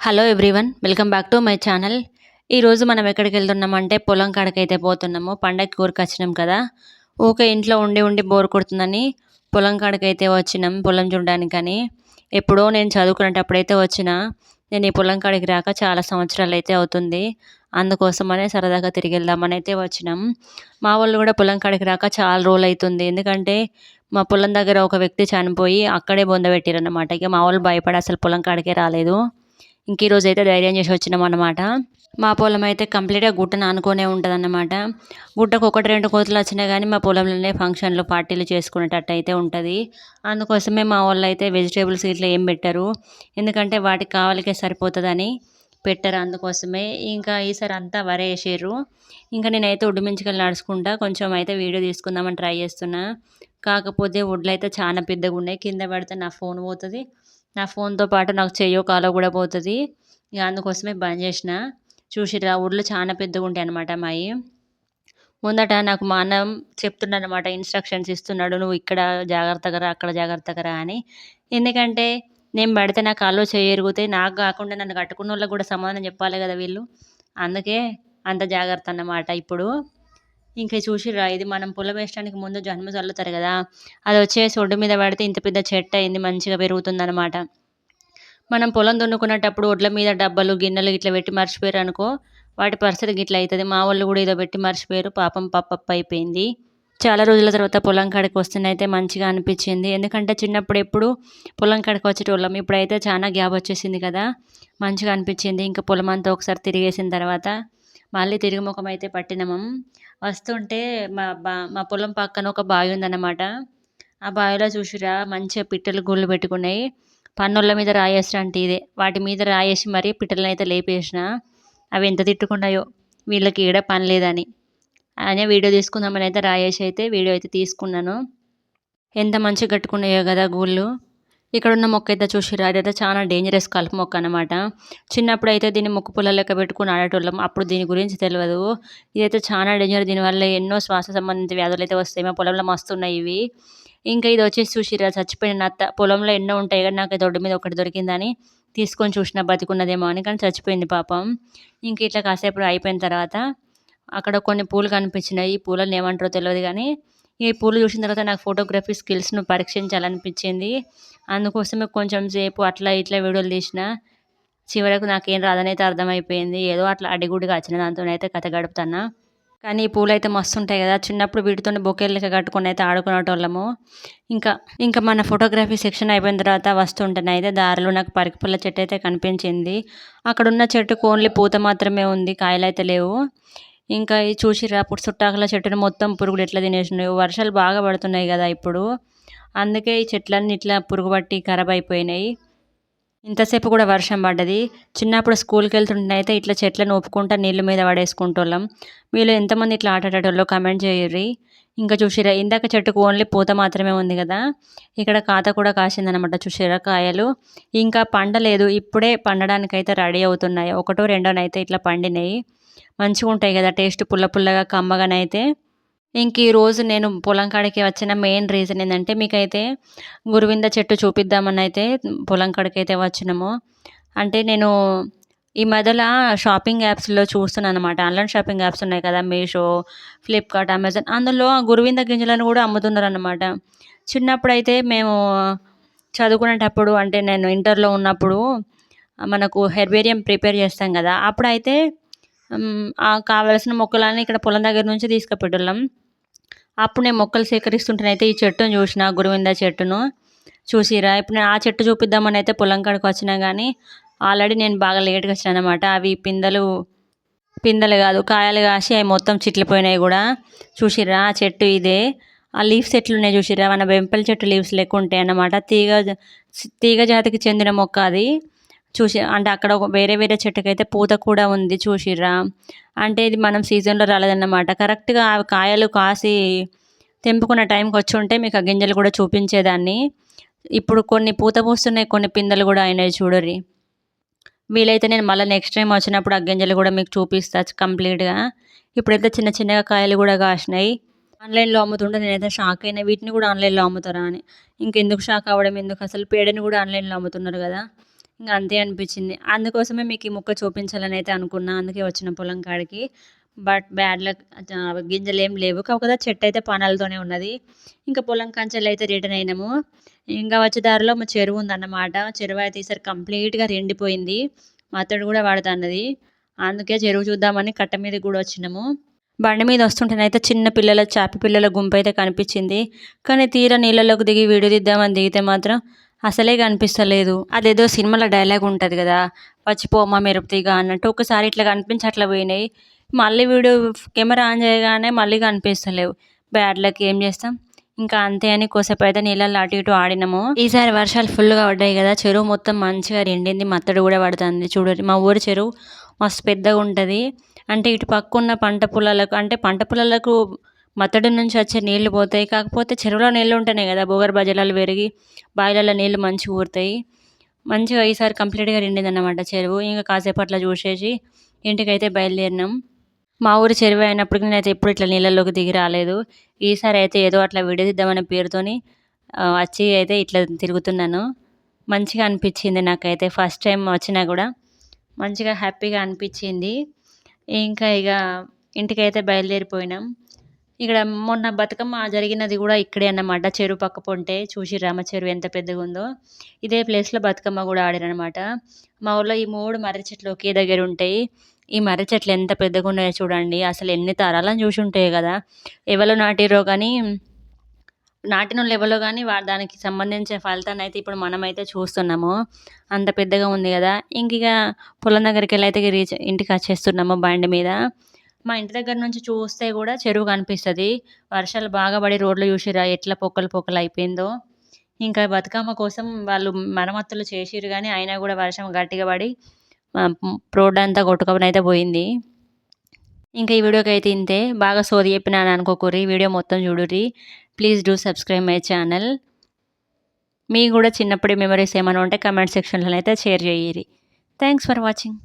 Hello everyone welcome back to my channel ఈరోజు మనం ఎక్కడికి వెళ్తున్నామంటే పొలం కాడకైతే పోతున్నాము. పండగకి ఊరికి వచ్చినాం కదా. ఊకే ఇంట్లో ఉండి ఉండి బోర్ కొడుతుందని పొలం కాడకైతే వచ్చినాం పొలం చూడడానికని. ఎప్పుడో నేను చదువుకునేటప్పుడైతే వచ్చిన నేను ఈ పొలం కాడికి రాక చాలా సంవత్సరాలు అయితే అవుతుంది. అందుకోసమనే సరదాగా తిరిగి వెళ్దామని అయితే వచ్చినాం. మా వాళ్ళు కూడా పొలం కాడికి రాక చాలా రోజులు అవుతుంది ఎందుకంటే మా పొలం దగ్గర ఒక వ్యక్తి చనిపోయి అక్కడే బొందబెట్టారన్నమాట ఇక మా వాళ్ళు భయపడి అసలు పొలం కాడికే రాలేదు. ఇంక ఈరోజు అయితే ధైర్యం చేసి వచ్చినాం అనమాట మా పొలం అయితే కంప్లీట్గా గుట్టను ఆనుకొనే ఉంటుంది అన్నమాట గుట్టకు ఒకటి రెండు కోతులు వచ్చినా కానీ మా పొలంలోనే ఫంక్షన్లు పార్టీలు చేసుకునేటట్టు అయితే ఉంటుంది. అందుకోసమే మా వాళ్ళు అయితే వెజిటేబుల్స్ ఇట్లా ఏం పెట్టరు. ఎందుకంటే వాటికి కావాలకే సరిపోతుందని పెట్టరు. అందుకోసమే ఇంకా ఈసారి అంతా వరే వేసారు ఇంకా నేనైతే ఉడ్డుమించుకెళ్ళి నడుచుకుంటా. కొంచెం అయితే వీడియో తీసుకుందామని ట్రై చేస్తున్నా. కాకపోతే ఒడ్లు అయితే చాలా పెద్దగా ఉన్నాయి కింద పడితే నా ఫోన్ పోతుంది. నా ఫోన్తో పాటు నాకు చెయ్యో కాలో కూడా పోతుంది. ఇక అందుకోసమే బంద్ చేసిన. చూసిరా ఊర్లో చాలా పెద్దగా ఉంటాయి అనమాట మావి ముందట నాకు మా అన్న చెప్తున్నాడు అనమాట ఇన్స్ట్రక్షన్స్ ఇస్తున్నాడు నువ్వు ఇక్కడ జాగ్రత్తగా రా అక్కడ జాగ్రత్తగా రా అని. ఎందుకంటే నేను పడితే నా కాళ్ళు చేయరుగుతే నాకు కాకుండా నన్ను కట్టుకున్న వాళ్ళకి కూడా సమాధానం చెప్పాలి కదా వీళ్ళు. అందుకే అంత జాగ్రత్త అన్నమాట ఇప్పుడు. ఇంకా చూసిరా ఇది మనం పొలం వేసడానికి ముందు జన్మ చల్లుతారు కదా. అది వచ్చేసి ఒడ్డు మీద పడితే ఇంత పెద్ద చెట్టు అయింది మంచిగా పెరుగుతుందన్నమాట. మనం పొలం దున్నుకునేటప్పుడు ఒడ్ల మీద డబ్బాలు గిన్నెలు ఇట్లా పెట్టి మర్చిపోయారు అనుకో వాటి పరిస్థితి గిట్ల అవుతుంది మా వాళ్ళు కూడా ఏదో పెట్టి మర్చిపోయారు పాపం పప్పప్ప అయిపోయింది. చాలా రోజుల తర్వాత పొలం కాడికి వస్తున్నైతే మంచిగా అనిపించింది. ఎందుకంటే చిన్నప్పుడు ఎప్పుడు పొలం కాడికి వచ్చేటోళ్ళం. ఇప్పుడైతే చాలా గ్యాప్ వచ్చేసింది కదా మంచిగా అనిపించింది. ఇంకా పొలం అంతా ఒకసారి తిరిగేసిన తర్వాత మళ్ళీ తిరిగి ముఖం అయితే పట్టినాము. వస్తుంటే మా బా మా పొలం పక్కన ఒక బావి ఉందన్నమాట. ఆ బావిలో చూసిరా మంచిగా పిట్టలు గుళ్ళు పెట్టుకున్నాయి. పన్నుల మీద రాయేసిన అంటే ఇదే. వాటి మీద రాయేసి మరీ పిట్టలను అయితే లేపేసిన. అవి ఎంత తిట్టుకున్నాయో వీళ్ళకి ఇక్కడ పని లేదని. అనే వీడియో తీసుకుందామని అయితే రాయేసి అయితే వీడియో అయితే తీసుకున్నాను. ఎంత మంచిగా కట్టుకున్నాయో కదా గూళ్ళు. ఇక్కడ ఉన్న మొక్క అయితే చూసిరా అదైతే చాలా డేంజరస్ కలుపు మొక్క అనమాట చిన్నప్పుడు అయితే దీన్ని మొక్క పుల్ల లెక్క పెట్టుకుని ఆడేటోళ్ళం. అప్పుడు దీని గురించి తెలియదు ఇదైతే చాలా డేంజర్ దీనివల్ల ఎన్నో శ్వాస సంబంధిత వ్యాధులు అయితే వస్తాయి. మా పొలంలో మస్తున్నాయి ఇవి. ఇంకా ఇది వచ్చేసి చూసిరా చచ్చిపోయిన నత్త. పొలంలో ఎన్నో ఉంటాయి కానీ నాకు దొడ్డు మీద ఒకటి దొరికిందని తీసుకొని చూసిన బతికున్నదేమో అని. కానీ చచ్చిపోయింది పాపం. ఇంక ఇట్లా కాసేపు అయిపోయిన తర్వాత అక్కడ కొన్ని పూలు కనిపించినాయి. ఈ పూలను ఏమంటారో తెలియదు కానీ ఈ పూలు చూసిన తర్వాత నాకు ఫోటోగ్రఫీ స్కిల్స్ను పరీక్షించాలనిపించింది. అందుకోసమే కొంచెం సేపు అట్లా ఇట్లా వీడియోలు తీసిన. చివరకు నాకేం రాదనైతే అర్థమైపోయింది. ఏదో అట్లా అడిగుడిగా వచ్చిన దాంతోనైతే కథ గడుపుతాను కానీ ఈ పూలు అయితే మస్తు ఉంటాయి కదా. చిన్నప్పుడు వీటితో బొకేలు కట్టుకొని అయితే ఆడుకునేటోళ్ళము. ఇంకా ఇంకా మన ఫోటోగ్రఫీ సెక్షన్ అయిపోయిన తర్వాత వస్తుంటేనే అయితే దారిలో నాకు పరికిపుల్ల చెట్టు అయితే కనిపించింది. అక్కడ ఉన్న చెట్టుకు ఓన్లీ పూత మాత్రమే ఉంది. కాయలు అయితే లేవు. ఇంకా చూసిరా అప్పుడు చుట్టాకుల చెట్టును మొత్తం పురుగులు ఎట్లా తినేసినాయి వర్షాలు బాగా పడుతున్నాయి కదా ఇప్పుడు. అందుకే ఈ చెట్లన్నీ ఇట్లా పురుగు పట్టి ఖరాబ్ అయిపోయినాయి. ఇంతసేపు కూడా వర్షం పడ్డది. చిన్నప్పుడు స్కూల్కి వెళ్తుంటే అయితే ఇట్లా చెట్లను ఒప్పుకుంటా నీళ్ళ మీద పడేసుకుంటోళ్ళం. వీళ్ళు ఎంతమంది ఇట్లా ఆటాడేటోళ్ళు కమెంట్ చేయర్రి. ఇంకా చూసిరా ఇందాక చెట్టుకు ఓన్లీ పూత మాత్రమే ఉంది కదా. ఇక్కడ కాత కూడా కాసిందనమాట చూసిరా కాయలు. ఇంకా పండలేదు ఇప్పుడే పండడానికైతే రెడీ అవుతున్నాయి. ఒకటో రెండోనైతే ఇట్లా పండినాయి. మంచిగా ఉంటాయి కదా టేస్ట్ పుల్ల పుల్లగా కమ్మగానైతే. ఇంక ఈరోజు నేను పొలం కాడికి వచ్చిన మెయిన్ రీజన్ ఏంటంటే మీకైతే గురువింద చెట్టు చూపిద్దామని అయితే పొలం కాడికి అయితే వచ్చినాము. అంటే నేను ఈ మధ్యలో షాపింగ్ యాప్స్లో చూస్తున్నాను అనమాట ఆన్లైన్ షాపింగ్ యాప్స్ ఉన్నాయి కదా మీషో ఫ్లిప్కార్ట్ అమెజాన్. అందులో గురువింద గింజలను కూడా అమ్ముతున్నారు అనమాట చిన్నప్పుడు అయితే మేము చదువుకునేటప్పుడు అంటే నేను ఇంటర్లో ఉన్నప్పుడు మనకు హెర్బేరియం ప్రిపేర్ చేస్తాం కదా అప్పుడైతే కావలసిన మొక్కలన్నీ ఇక్కడ పొలం దగ్గర నుంచి తీసుకుపెట్టేళ్ళం అప్పుడు నేను మొక్కలు సేకరిస్తుంటేనైతే ఈ చెట్టును చూసిన గురువింద చెట్టును చూసిరా. ఇప్పుడు నేను ఆ చెట్టు చూపిద్దామని అయితే పొలం కాడికి వచ్చినా కానీ ఆల్రెడీ నేను బాగా లేట్గా వచ్చాను అనమాట అవి పిందెలు పిందెలు కాదు కాయలు కాసి అవి మొత్తం చిట్లిపోయినాయి కూడా. చూసిరా ఆ చెట్టు ఇదే. ఆ లీవ్స్ ఎట్లున్నాయి చూసిరా? మన బెంపల చెట్టు లీవ్స్ లెక్క ఉంటాయి అన్నమాట. తీగ తీగ జాతికి చెందిన మొక్క అది. చూసి అంటే అక్కడ ఒక వేరే వేరే చెట్టుకైతే పూత కూడా ఉంది చూసిర్రా. అంటే ఇది మనం సీజన్లో రాలేదన్నమాట. కరెక్ట్గా ఆ కాయలు కాసి తెంపుకున్న టైంకి వచ్చి ఉంటే మీకు ఆ గింజలు కూడా చూపించేదాన్ని. ఇప్పుడు కొన్ని పూత పూస్తున్నాయి కొన్ని పిందెలు కూడా అయినాయి చూడరి వీలైతే నేను మళ్ళీ నెక్స్ట్ టైం వచ్చినప్పుడు ఆ గింజలు కూడా మీకు చూపిస్తా కంప్లీట్గా. ఇప్పుడైతే చిన్న చిన్నగా కాయలు కూడా కాసినాయి. ఆన్లైన్లో అమ్ముతుంటే నేనైతే షాక్ అయినా వీటిని కూడా ఆన్లైన్లో అమ్ముతారా అని. ఇంకెందుకు షాక్ అవ్వడం? ఎందుకు? అసలు పేడని కూడా ఆన్లైన్లో అమ్ముతున్నారు కదా. ఇంకా అంతే అనిపించింది. అందుకోసమే మీకు ఈ ముక్క చూపించాలని అయితే అనుకున్నా. అందుకే వచ్చిన పొలం కాడికి. బట్ బ్యాడ్ లక్ గింజలు ఏం లేవు. కాకపోతే చెట్టు అయితే పనాలతోనే ఉన్నది. ఇంకా పొలం కంచెలు అయితే రిటర్న్ అయినాము. ఇంకా వచ్చే దారిలో మా చెరువు ఉందన్నమాట. చెరువు అయితే ఈసారి కంప్లీట్గా ఎండిపోయింది. మా అత్తడు కూడా వాడుతున్నది. అందుకే చెరువు చూద్దామని కట్ట మీద కూడా వచ్చినాము. బండి మీద వస్తుంటేనైతే చిన్న పిల్లల చాపి పిల్లల గుంపు అయితే కనిపించింది. కానీ తీర నీళ్ళలోకి దిగి వీడియో తీద్దామని దిగితే మాత్రం అసలే కనిపిస్తలేదు. అదేదో సినిమాలో డైలాగ్ ఉంటుంది కదా వచ్చిపోమా మెరుపుతీగా అన్నట్టు ఒకసారి ఇట్లా కనిపించి అట్లా పోయినాయి. మళ్ళీ వీడియో కెమెరా ఆన్ చేయగానే మళ్ళీ కనిపిస్తలేవు. బ్యాడ్లకి ఏం చేస్తాం? ఇంకా అంతే అని కోసేపు అయితే నీళ్ళల్లో అటు ఇటు ఆడినాము. ఈసారి వర్షాలు ఫుల్గా పడ్డాయి కదా చెరువు మొత్తం మంచిగా రెండింది మత్తడి కూడా పడుతుంది. చూడండి మా ఊరి చెరువు మస్తు పెద్దగా ఉంటుంది. అంటే ఇటు పక్క ఉన్న పంట పొలాలకు అంటే పంట పొలాలకు మత్తడి నుంచి వచ్చే నీళ్ళు పోతాయి. కాకపోతే చెరువులో నీళ్ళు ఉంటేనే కదా భూగర్భ జలాలు పెరిగి బావిలలో నీళ్ళు మంచిగా ఊరుతాయి. మంచిగా ఈసారి కంప్లీట్గా నిండిందన్నమాట చెరువు. ఇంకా కాసేపట్లో చూసేసి ఇంటికైతే బయలుదేరినాం. మా ఊరు చెరువు అయినప్పటికీ నేనైతే ఎప్పుడు ఇట్లా నీళ్ళలోకి దిగి రాలేదు. ఈసారి అయితే ఏదో అట్లా విడదిద్దామనే పేరుతోని వచ్చి అయితే ఇట్లా తిరుగుతున్నాను. మంచిగా అనిపించింది నాకైతే ఫస్ట్ టైం వచ్చినా కూడా. మంచిగా హ్యాపీగా అనిపించింది. ఇంకా ఇక ఇంటికైతే బయలుదేరిపోయినాం. ఇక్కడ మొన్న బతుకమ్మ జరిగినది కూడా ఇక్కడే అన్నమాట. చెరువు పక్క పొంటే చూసి రామ చెరువు ఎంత పెద్దగా ఉందో ఇదే ప్లేస్లో బతుకమ్మ కూడా ఆడారనమాట మా ఊళ్ళో ఈ మూడు మర్రి చెట్లు ఒకే దగ్గర ఉంటాయి. ఈ మర్రి చెట్లు ఎంత పెద్దగా ఉన్నాయో చూడండి. అసలు ఎన్ని తరాలని చూసి ఉంటాయి కదా. ఎవరు నాటిరో కానీ నాటిన వాళ్ళు ఎవరో కానీ వా దానికి సంబంధించిన ఫలితాన్ని అయితే ఇప్పుడు మనమైతే చూస్తున్నాము. అంత పెద్దగా ఉంది కదా. ఇంక ఇక పొలం దగ్గరికి వెళ్ళి అయితే రీచ్ ఇంటికి వచ్చేస్తున్నాము బండి మీద. మా ఇంటి దగ్గర నుంచి చూస్తే కూడా చెరువు కనిపిస్తుంది. వర్షాలు బాగా పడి రోడ్లు చూసిరా ఎట్లా పొక్కలు పొక్కలు అయిపోయిందో. ఇంకా బతుకమ్మ కోసం వాళ్ళు మరమ్మతులు చేసిరు కానీ అయినా కూడా వర్షం గట్టిగా పడి రోడ్డు రోడ్ అంతా కొట్టుకొని అయితే పోయింది. ఇంకా ఈ వీడియోకి అయితే ఇంతే. బాగా సోది చెప్పినాను అనుకోకూరి వీడియో మొత్తం చూడుర్రి. Please do subscribe my channel. మీకు కూడా చిన్నప్పటి మెమరీస్ ఏమైనా ఉంటే కమెంట్ సెక్షన్లో అయితే షేర్ చేయరి థ్యాంక్స్ ఫర్ వాచింగ్.